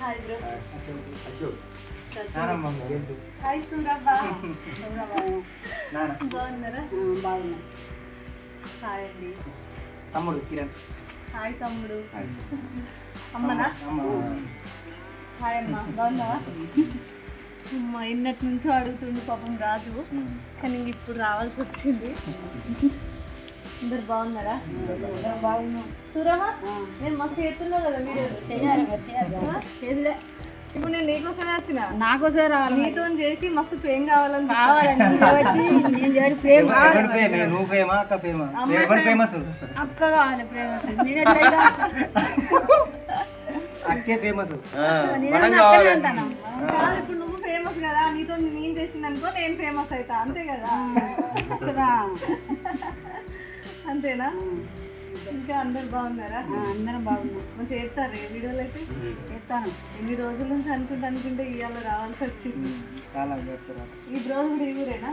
Hi bro Ashok నానమ్మ తెలుసు hi సూరబ్బా నాన్న బాగున్నారా? బాగున్నా. హాయ్ అండి. తమ్ముడు కిరణ్. హాయ్ తమ్ముడు. అమ్మనా? అమ్మ. హాయ్ అమ్మ. బాగున్నావా? అమ్మ ఇన్నటి నుంచో అడుగుతుండు పాపం రాజు. కానీ ఇప్పుడు రావాల్సి వచ్చింది. అందరు బాగున్నారా? బాగున్నాం. సూరమ్మా నేను మస్తు చేస్తున్నావు కదా వీడియోలు చేయాలి ఇప్పుడు నేను నీకోసమే వచ్చిన? నాకోసమే రావాలి నీతో చేసి మస్తు ఫేమ్ కావాలని. కావాలండి ప్రేమ కావాలి? అక్క ఫేమస్ అక్క కావాలి ప్రేమ నేను అక్కే ఫేమస్ ఇప్పుడు నువ్వు ఫేమస్ కదా నీతో నేను చేసిన అనుకో నేను ఫేమస్ అవుతా అంతే కదా? కదా అంతేనా? ఇంకా అందరు బాగున్నారా? అందరం బాగున్నాం. మంచిగా చేస్తారు వీడియోలు అయితే? చేస్తాను. ఎన్ని రోజుల నుంచి అనుకుంటే అనుకుంటే ఇవాళ రావాల్సి వచ్చింది. చాలా ఈ రోజు కూడా ఈ ఊరేనా?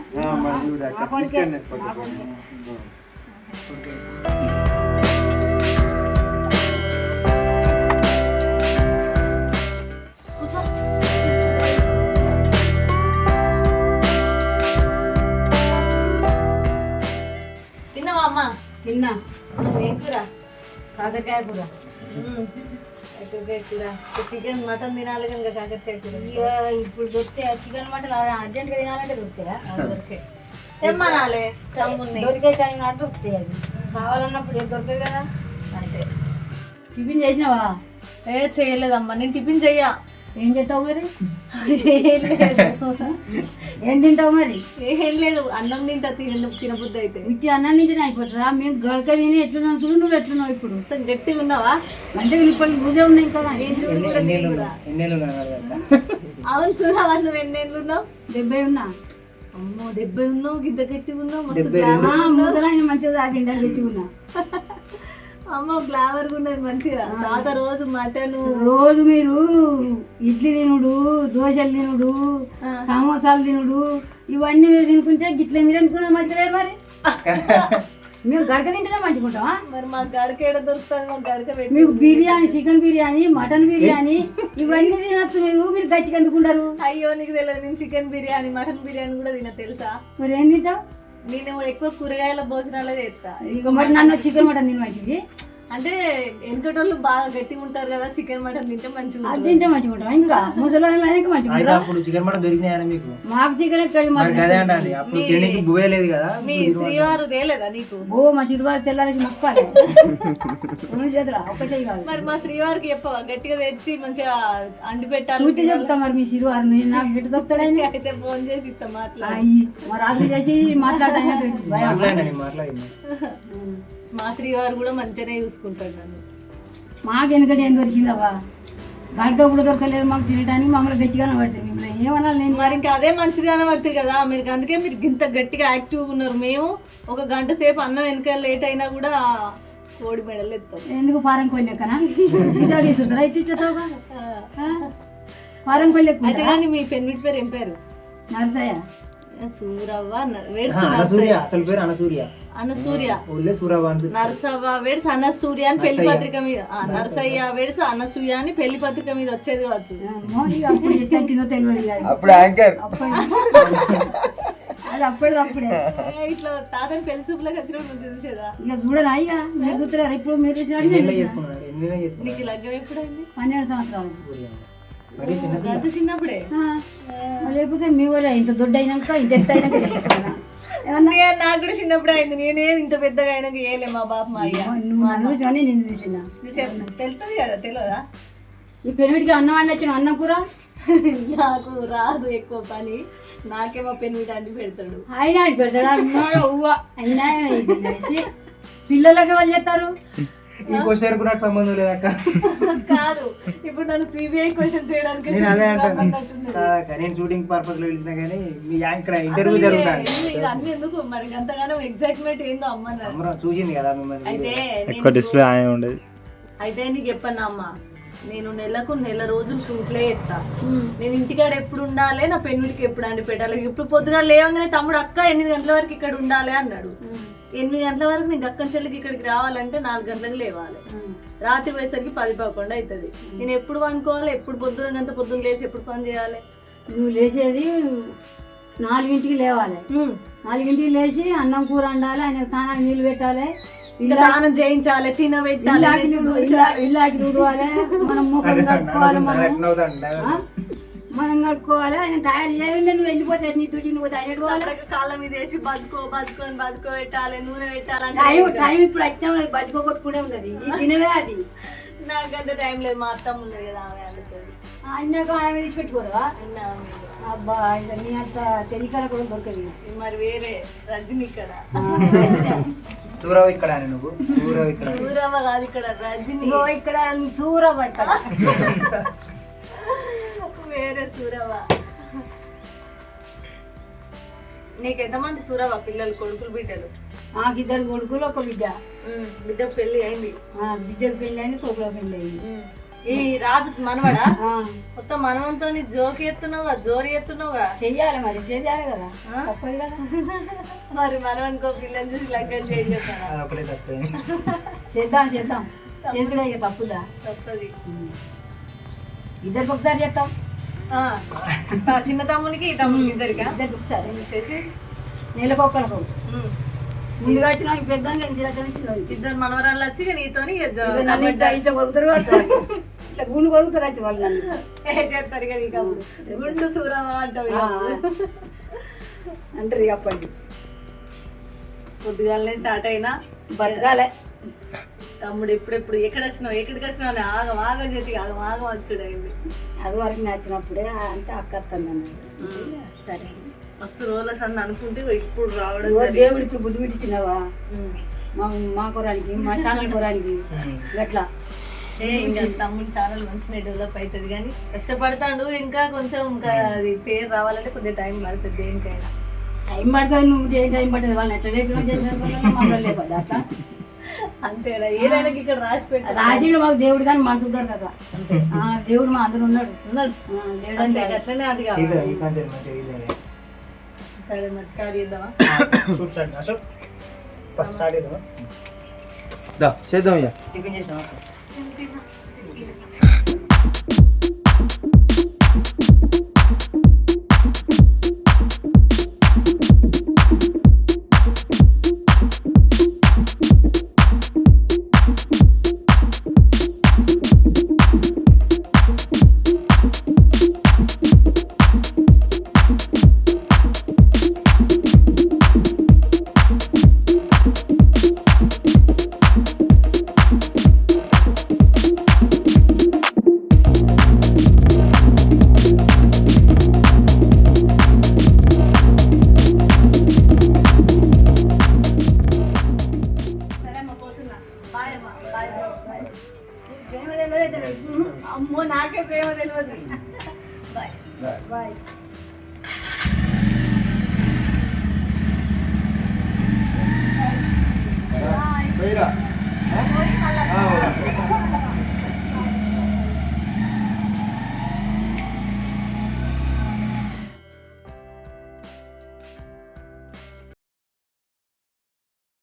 తిన్నావా అమ్మ? తిన్నా. ఏం కూర కాకరకాయ కూర. మ్మ్. కాకరకాయ కూర. చికెన్ మటన్ తినాలి కనుక కాకరకాయ కూర. ఇప్పుడు దొరికితే చికెన్ మటన్ అర్జెంట్గా తినాలంటే దొరుకుతాయా? దొరికే. తెమ్మనాలే. తమ్ముని దొరికే టైం నాటి దొరుకుతాయి అవి. కావాలన్నప్పుడు ఏం దొరకదు కదా? అంతే. టిఫిన్ చేసినావా? ఏ చేయలేదమ్మా. నేను టిఫిన్ చెయ్యా. ఏం చేస్తావు మరి? ఏం లేదు. ఏం తింటావు మరి? ఏం లేదు అన్నం తింటా తిన తినబుద్ధి అయితే. ఇచ్చి అన్నం తింటే అయిపోతుందా? మేము గడక తిని ఎట్లున్నావు చూడు నువ్వు ఎట్లున్నావు ఇప్పుడు? గట్టిగా ఉన్నావా? మంచిగా ఇప్పటికి బుజే ఉన్నాయి కదా అవును చూడవా నువ్వు ఎన్నేళ్ళు ఉన్నావు? డెబ్బై ఉన్నా. అమ్మో డెబ్బై ఉన్నావు గిద్ద గట్టి ఉన్నావు మస్తు ముసలాయన మంచిగా తాగిండా గట్టి ఉన్నా. అమ్మ గ్లామర్ ఉన్నది మంచిగా. తాత రోజు మటన్. రోజు మీరు ఇడ్లీ తినుడు దోశలు తినుడు సమోసాలు తినుడు ఇవన్నీ మీరు తినుకుంటే గిట్ల మీరు అనుకున్నా మంచిగా మరి. మేము గడక తింటేనే మంచిగుంటామా మరి మా గడక ఏడ దొరుకుతుంది? మా గడక మీకు బిర్యానీ చికెన్ బిర్యానీ మటన్ బిర్యానీ ఇవన్నీ తినచ్చు మీరు. మీరు గట్టిగా ఎందుకుంటారు అయ్యో నీకు తెలియదు నేను చికెన్ బిర్యానీ మటన్ బిర్యానీ కూడా తిన తెలుసా? మరి ఏం తింటావు? నేను ఎక్కువ కూరగాయల భోజనాలే చేస్తా. ఇక మరి నన్ను చికెన్ మటన్ తిని అంటే వెనకటోళ్ళు బాగా గట్టిగా ఉంటారు కదా చికెన్ మటన్ తింటే మంచిగా అది తింటే మంచిగుంటాం ఇంకా ముసలి ఇంకా మంచిగా అప్పుడు చికెన్ మటన్ దొరికినాయని మీకు మాకు చికెన్ ఎక్కడ అప్పుడు తినడానికి లేదు కదా. మీ శ్రీవారు తేలేదా నీకు? ఓ మా చిరువారు తెల్లారేసి మొక్కాలి. మరి మా శ్రీవారికి చెప్పవా గట్టిగా తెచ్చి మంచిగా అండి పెట్టాలి. చెప్తా మరి మీ చిరువారు మీరు నాకు గిట్ట దొరుకుతాడని? అయితే ఫోన్ చేసి ఇస్తాం మాట్లా అయ్యి మరి రాత్రి చేసి మాట్లాడతాను మాట్లాడినా మాట్లాడింది మా శ్రీవారు కూడా మంచిగానే చూసుకుంటాడు నన్ను. మాకు ఎందుకంటే ఏం దొరికిందవ్వా? గంట కూడా దొరకలేదు మాకు తినడానికి మమ్మల్ని గట్టిగానే పడుతుంది. మిమ్మల్ని ఏమన్నా నేను? మరి ఇంకా అదే మంచిది పడుతుంది కదా. మీరు అందుకే మీరు ఇంత గట్టిగా యాక్టివ్గా ఉన్నారు. మేము ఒక గంట సేపు అన్నం వెనక లేట్ అయినా కూడా కోడి మెడలు ఎత్తాం. ఎందుకు పారం ఇచ్చిచ్చేతావుగా పారం కొల్లెక్కు అయితే కానీ మీ పెన్మిట్ పేరు ఏం పేరు? నరసయ్య. సూరవ్వ అనసూయ అసలు పేరు అనసూయ. అన్నసూర్య ఊళ్ళే సూరవ్వ అని నరసవ్వ వేడ్స్ అన్నసూర్య అని పెళ్ళి పత్రిక మీద. ఆ, నరసయ్య. వేడ్స్ అన్నసూయ అని పెళ్ళి పత్రిక మీద వచ్చేది కావచ్చు. ఇట్లా తాతని పెళ్ళి చూపులకు వచ్చినప్పుడు మంచి చూసేదా? ఇక చూడరా ఇక. మీరు చూస్తున్నారు ఇప్పుడు మీరు చూసినట్టు నీకు లగ్గం ఎప్పుడైంది పన్నెండు సంవత్సరాలు. చిన్నప్పుడే? లేకపోతే మీ వాళ్ళు ఇంత దొడ్డు అయినాక ఇంత ఎత్తు అయినాక నాకు కూడా చిన్నప్పుడే అయింది. నేనే ఇంత పెద్దగా అయినాక ఏలే మా బాప మా తెలుస్తుంది కదా తెలియదా ఈ పెనుడికి అన్నం వండి వచ్చిన అన్నం కూర? నాకు రాదు ఎక్కువ పని. నాకేమో పెన్ వీటి అంటి పెడతాడు. అయినా అది పెడతాడా? అయినా పిల్లలకి వాళ్ళు చేస్తారు? ఈ క్వశ్చన్ నాకు సంబంధం లేదక్క కాదు. ఇప్పుడు నన్ను సిబిఐ క్వశ్చన్ చేయడానికి నేను అదే అంటాను నేను షూటింగ్ పర్పస్లో పిలిచినా కానీ మీ ఇక్కడ ఇంటర్వ్యూ జరుగుతుంది అన్ని ఎందుకు? మరి అంతగానో ఎగ్జైట్మెంట్ ఏందో అమ్మన్నారు అమ్మరం చూసింది కదా మిమ్మల్ని అయితే ఎక్కువ డిస్ప్లే ఆయన ఉండేది. అయితే నీకు చెప్పన్నా అమ్మ? నేను నెలకు నెల రోజులు షూట్లే ఎత్తా నేను ఇంటికాడ ఎప్పుడు ఉండాలి? నా పెన్నుడికి ఎప్పుడు అండి పెట్టాలి? ఇప్పుడు పొద్దుగా లేవగానే తమ్ముడు అక్క ఎనిమిది గంటల వరకు ఇక్కడ ఉండాలి అన్నాడు. ఎనిమిది గంటల వరకు నీకు అక్కడి చెల్లికి ఇక్కడికి రావాలంటే నాలుగు గంటలకు లేవాలి. రాత్రి పోయేసరికి పది పదకొండు అవుతుంది నేను ఎప్పుడు వండుకోవాలి ఎప్పుడు పొద్దున గంట పొద్దున్న లేచి ఎప్పుడు పని చేయాలి? నువ్వు లేచేది నాలుగింటికి లేవాలి. నాలుగింటికి లేచి అన్నం కూర వండాలి ఆయన స్నానానికి నీళ్ళు పెట్టాలి. ఇంకా దానం చేయించాలి తినబెట్టాలి ఇల్లాకి ఊడవాలి మనం ముఖం కట్టుకోవాలి మనం? మనం కట్టుకోవాలి ఆయన తయారు చేయాలి నువ్వు వెళ్ళిపోతే నీ తుడి నువ్వు తయారు కాళ్ళ మీద వేసి బతుకో బతుకొని బతుకో పెట్టాలి నూనె పెట్టాలంటే టైం టైం ఇప్పుడు వచ్చా ఉన్నది బతికో కొట్టుకునే ఉన్నది. ఈ దినమే అది. నాకంత టైం లేదు మా అత్తమ్మ ఉన్నది కదా ఆమె అందుతుంది అన్నాక ఆమె తీసి ఉంది. అబ్బా ఇంకా నీ అంత తెలియకర కూడా దొరకదు మరి వేరే రజని ఇక్కడ. సూరవ్ ఇక్కడ అని నువ్వు? సూరవ్ ఇక్కడ కాదు ఇక్కడ రజని. ఇక్కడ చూరవ ఇక్కడ. వేరే సూరవ్వ. నీకు ఎంతమంది సూరవ్వ పిల్లలు కొడుకులు బిడ్డలు? మాకు ఇద్దరు కొడుకులు ఒక బిడ్డ. ఉమ్, బిడ్డ పెళ్ళి అయింది. ఆ, బిడ్డకు పెళ్ళి అయింది కొడుకుల పెళ్ళి అయింది. ఉమ్. ఈ రాజు మనవడా? మొత్తం మనవంతో జోకి ఎత్తున్నావుగా జోరి ఎత్తున్నావుగా చెయ్యాలి మరి చెయ్యాలి కదా? తప్పదు కదా. మరి మనవనుకో పిల్లలు చూసి లగ్గం చేద్దాం చేద్దాం. చేసుడే ఇక తప్పుదా? తప్పది. ఇద్దరికి ఒకసారి చెప్తాం. చిన్న తమ్మునికి ఈ తమ్మునికి ఇద్దరికా? ఇద్దరికి ఒకసారి చేసి ఉమ్. ముందుగా వచ్చిన పెద్ద ఇద్దరు మనవరాళ్ళు వచ్చి ఇక ఇక ఇక నన్ను ఇట్లా గుండు కొడుకుతారు వచ్చి వాళ్ళు నన్ను. ఏ చేస్తారు ఇక నీకు అప్పుడు? గుండు సూరమా ఇక అప్పుడు. అంటారు ఇక అప్పటి పొద్దుగాలనే స్టార్ట్ అయినా బతకాలే. తమ్ముడు ఎప్పుడెప్పుడు ఎక్కడ వచ్చినావు ఎక్కడికి వచ్చినావు అని ఆగం ఆగం చేతి ఆగం ఆగం వచ్చుడైంది అది వరకు నచ్చినప్పుడే అంటే అక్కత్తాను సరే. మస్తు రోజుల సంది అనుకుంటే ఇప్పుడు రావడం. దేవుడు ఇప్పుడు బుద్ధి పెట్టించినావా. మా మా కురానికి మా ఛానల్ కురానికి. గట్లా. ఏ ఇంకా తమ్ముడు ఛానల్ మంచిగా డెవలప్ అవుతుంది కానీ కష్టపడతాడు ఇంకా కొంచెం ఇంకా అది పేరు రావాలంటే కొద్దిగా టైం పడుతుంది దేనికైనా. టైం పడుతుంది నువ్వు ఏం టైం పడుతుంది? వాళ్ళని ఎట్లా లేపదు అట్లా? అంతేనా ఏదైనా ఇక్కడ రాసి మాకు దేవుడు కానీ మనసు ఉంటారు కదా. ఆ, దేవుడు మా అందరు ఉన్నాడు. లేడని అంతే. అట్లనే అది ఇదే సరే మరి స్టార్ట్ చేద్దామా? Shoot start Ashok. స్టార్ట్ చేద్దామా? చేద్దాం టిఫిన్ చేసినావా అమ్మ నాకే ప్రేమ తెలియదు. బాయ్. బాయ్.